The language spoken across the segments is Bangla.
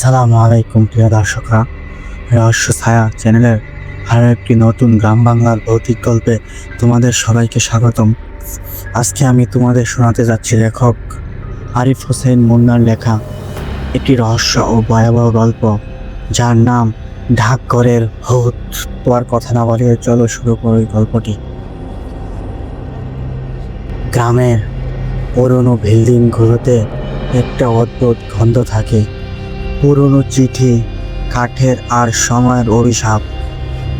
আসসালামু আলাইকুম প্রিয় দর্শকরা। রহস্য ছায়া চ্যানেলের আরও একটি নতুন গ্রাম বাংলার ভৌতিক গল্পে তোমাদের সবাইকে স্বাগতম। আজকে আমি তোমাদের শোনাতে যাচ্ছি লেখক আরিফ হোসেন মুন্নার লেখা একটি রহস্য ও ভয়াবহ গল্প, যার নাম ঢাকঘরের ভূত। তোমার কথা না বলে চলো শুরু করি গল্পটি। গ্রামের পুরনো বিল্ডিংগুলোতে একটা অদ্ভুত গন্ধ থাকে। পুরনো চিঠি, কাঠের আর সময়ের অভিশাপ।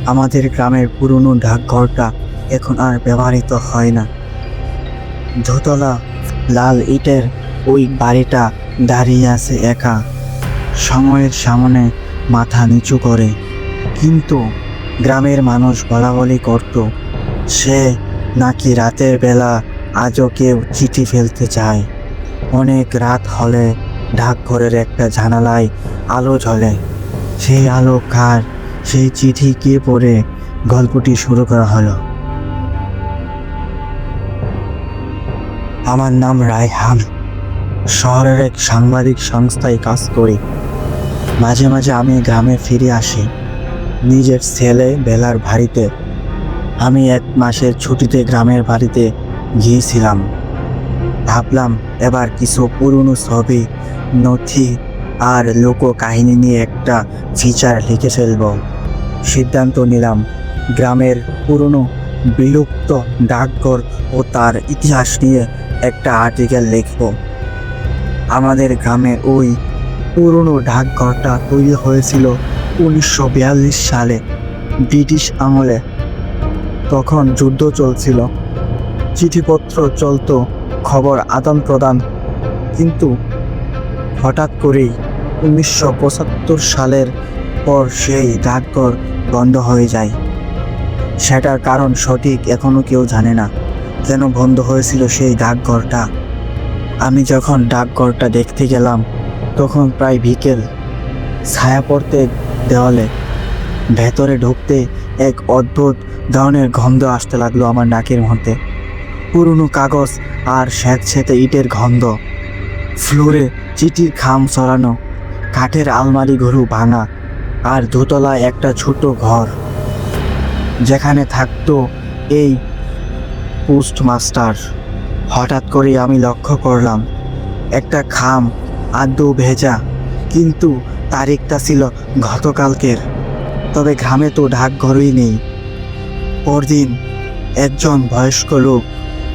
আমাদের গ্রামের পুরনো ডাকঘরটা এখন আর ব্যবহৃত হয় না। দোতলা লাল ইটের ওই বাড়িটা দাঁড়িয়ে আছে একা। সময়ের সামনে মাথা নিচু করে। কিন্তু গ্রামের মানুষ বলা বলি করত, সে নাকি রাতের বেলা আজও কেউ চিঠি ফেলতে চায়? অনেক রাত হলে ডাকঘরের একটা জানালায় আলো জ্বলে। সেই আলো কার, সেই চিঠি কে পড়ে, গল্পটি শুরু করা হলো। আমার নাম রায়হান। শহরের এক সাংবাদিক সংস্থায় কাজ করি। মাঝে মাঝে আমি গ্রামে ফিরে আসি। নিজের ছেলে বেলার বাড়িতে। আমি এক মাসের ছুটিতে গ্রামের বাড়িতে গিয়েছিলাম। ভাবলাম এবার কিছু পুরনো ছবি, নথি আর লোক কাহিনী নিয়ে একটা ফিচার লিখে ফেলব। সিদ্ধান্ত নিলাম, গ্রামের পুরনো বিলুপ্ত ডাকঘর ও তার ইতিহাস নিয়ে একটা আর্টিকেল লিখব। আমাদের গ্রামে ওই পুরনো ডাকঘরটা তৈরি হয়েছিল উনিশশো বিয়াল্লিশ সালে ব্রিটিশ আমলে। তখন যুদ্ধ চলছিল। চিঠিপত্র চলতো খবর আদান প্রদান। কিন্তু হঠাৎ করেই উনিশশো পঁচাত্তর সালের পর সেই ডাকঘর বন্ধ হয়ে যায়। সেটার কারণ সঠিক এখনও কেউ জানে না, যেন বন্ধ হয়েছিল সেই ডাকঘরটা। আমি যখন ডাকঘরটা দেখতে গেলাম, তখন প্রায় বিকেল। ছায়া পড়তে দেওয়ালে ভেতরে ঢুকতে এক অদ্ভুত ধরনের গন্ধ আসতে লাগল আমার নাকের মধ্যে। পুরনো কাগজ আর স্যাঁতস্যাঁতে ইটের গন্ধ। ফ্লোরে চিঠির খাম সরানো কাঠের আলমারি ঘরু ভাঙা, আর দোতলায় একটা ছোট ঘর। যেখানে থাকতো এই পোস্টমাস্টার। হঠাৎ করে আমি লক্ষ্য করলাম, একটা খাম আদৌ ভেজা, কিন্তু তারিখটা ছিল গতকালকের। তবে ঘামে তো ডাকঘরই নেই। পরদিন একজন বয়স্ক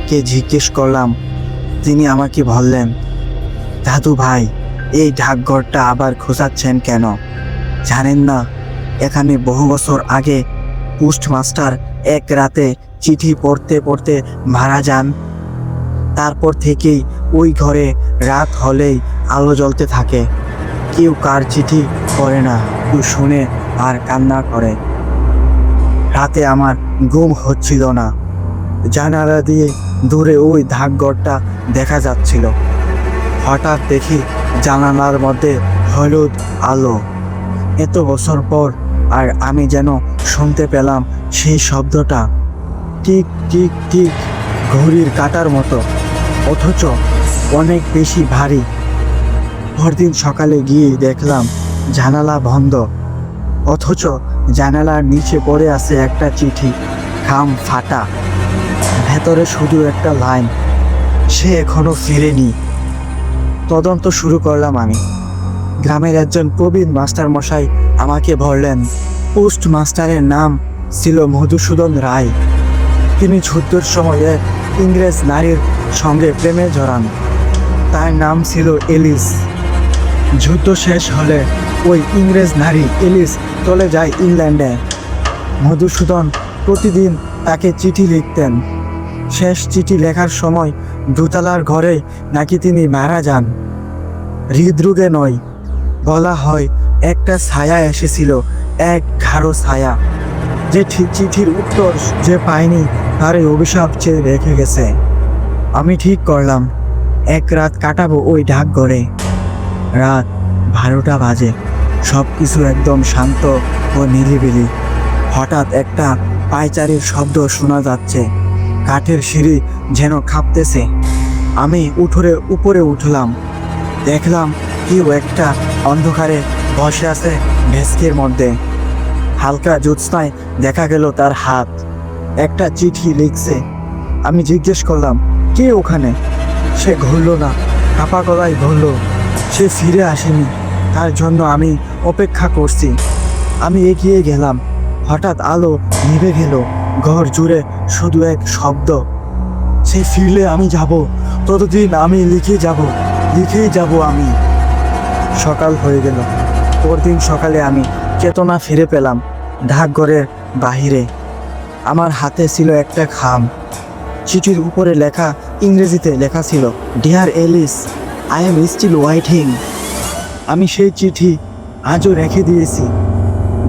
লোককে জিজ্ঞেস করলাম, তিনি আমাকে বললেন, দাদু ভাই, এই ডাকঘরটা আবার খোঁজাচ্ছেন কেন? জানেন না, এখানে বহু বছর আগে পোস্টমাস্টার এক রাতে চিঠি পড়তে পড়তে মারা যান। তারপর থেকেই ওই ঘরে রাত হলেই আলো জ্বলতে থাকে। কেউ কার চিঠি পড়ে না, কেউ শুনে আর কান্না করে। রাতে আমার ঘুম হচ্ছিল না। জানালা দিয়ে দূরে ওই ডাকঘরটা দেখা যাচ্ছিল। হঠাৎ দেখি জানালার মধ্যে হলুদ আলো। এত বছর পর আর আমি যেন শুনতে পেলাম সেই শব্দটা। টিক টিক টিক, ঘড়ির কাটার মতো। অথচ অনেক বেশি ভারী। পরদিন সকালে গিয়ে দেখলাম জানালা বন্ধ। অথচ জানালার নিচে পড়ে আছে একটা চিঠি। খাম ফাটা। ভেতরে শুধু একটা লাইন। সে এখনও ফিরেনি। তদন্ত শুরু করলাম আমি। গ্রামের একজন প্রবীণ মাস্টার মশাই আমাকে বললেন পোস্ট মাস্টারের নাম ছিল মধুসূদন রায়। তিনি যুদ্ধের সময়ে ইংরেজ নারীর সঙ্গে প্রেমে জড়ান। তার নাম ছিল এলিস। যুদ্ধ শেষ হলে ওই ইংরেজ নারী এলিস চলে যায় ইংল্যান্ডে। মধুসূদন প্রতিদিন তাকে চিঠি লিখতেন। শেষ চিঠি লেখার সময় দোতলার ঘরে নাকি তিনি মারা যান। হৃদরোগে নয়, বলা হয় একটা ছায়া এসেছিল, এক ঘাড়ো ছায়া। যে চিঠির উত্তর যে পায়নি তার এই অভিশাপ চেয়ে রেখে গেছে। আমি ঠিক করলাম, এক রাত কাটাবো ওই ডাকঘরে। রাত বারোটা বাজে সব কিছু একদম শান্ত ও নিরিবিলি। হঠাৎ একটা পায়চারির শব্দ শোনা যাচ্ছে। কাঠের সিঁড়ি যেন কাঁপতেছে আমি উঠোরে উপরে উঠলাম। দেখলাম কেউ একটা অন্ধকারে বসে আছে ভেস্কির মধ্যে। হালকা জ্যোৎস্নায় দেখা গেল তার হাত। একটা চিঠি লিখছে। আমি জিজ্ঞেস করলাম, কে ওখানে? সে ঘুরলো না, কাপা গলায় ঘুরলো সে ফিরে আসেনি। তার জন্য আমি অপেক্ষা করছি। আমি এগিয়ে গেলাম। হঠাৎ আলো নিভে গেল। ঘর জুড়ে শুধু এক শব্দ। সে ফিরলে আমি যাব, ততদিন আমি লিখে যাব লিখেই যাব আমি। সকাল হয়ে গেল, পরদিন সকালে আমি চেতনা ফিরে পেলাম ঢাকঘরের বাহিরে। আমার হাতে ছিল একটা খাম। চিঠির উপরে লেখা, ইংরেজিতে লেখা ছিল dear Alice I am still waiting আমি সেই চিঠি আজও রেখে দিয়েছি।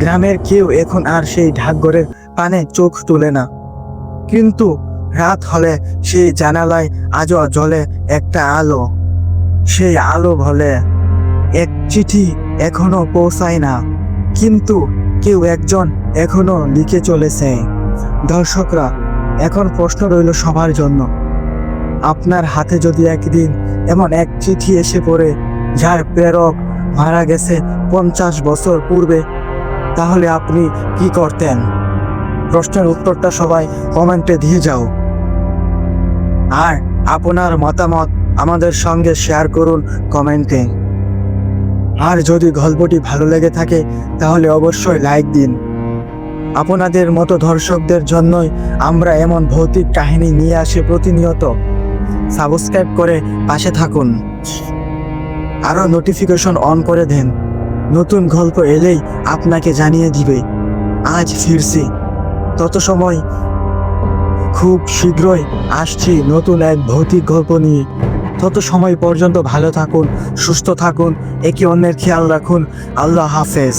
গ্রামের কেউ এখন আর সেই ঢাকঘরের পানে চোখ তোলে না। কিন্তু রাত হলে সেই জানালায় আজও জ্বলে একটা আলো। সেই আলো বলে, এক চিঠি এখনও পৌঁছায় না। কিন্তু কেউ একজন এখনও লিখে চলেছে। দর্শকরা, এখন প্রশ্ন রইল সবার জন্য। আপনার হাতে যদি একদিন এমন এক চিঠি এসে পড়ে, যার প্রেরক মারা গেছে পঞ্চাশ বছর পূর্বে, তাহলে আপনি কি করতেন? প্রশ্নের উত্তরটা সবাই কমেন্টে দিয়ে যাও। আর আপনার মতামত আমাদের সঙ্গে শেয়ার করুন কমেন্টে। আর যদি গল্পটি ভালো লেগে থাকে, তাহলে অবশ্যই লাইক দিন। আপনাদের মতো দর্শকদের জন্যই আমরা এমন ভৌতিক কাহিনী নিয়ে আসি প্রতিনিয়ত। সাবস্ক্রাইব করে পাশে থাকুন। আরও নোটিফিকেশন অন করে দেন। নতুন গল্প এলেই আপনাকে জানিয়ে দিবে। আজ ফিরছি। তত সময় খুব শীঘ্রই আসছি নতুন এক ভৌতিক গল্প নিয়ে। তত সময় পর্যন্ত ভালো থাকুন, সুস্থ থাকুন, একে অন্যের খেয়াল রাখুন। আল্লাহ হাফেজ।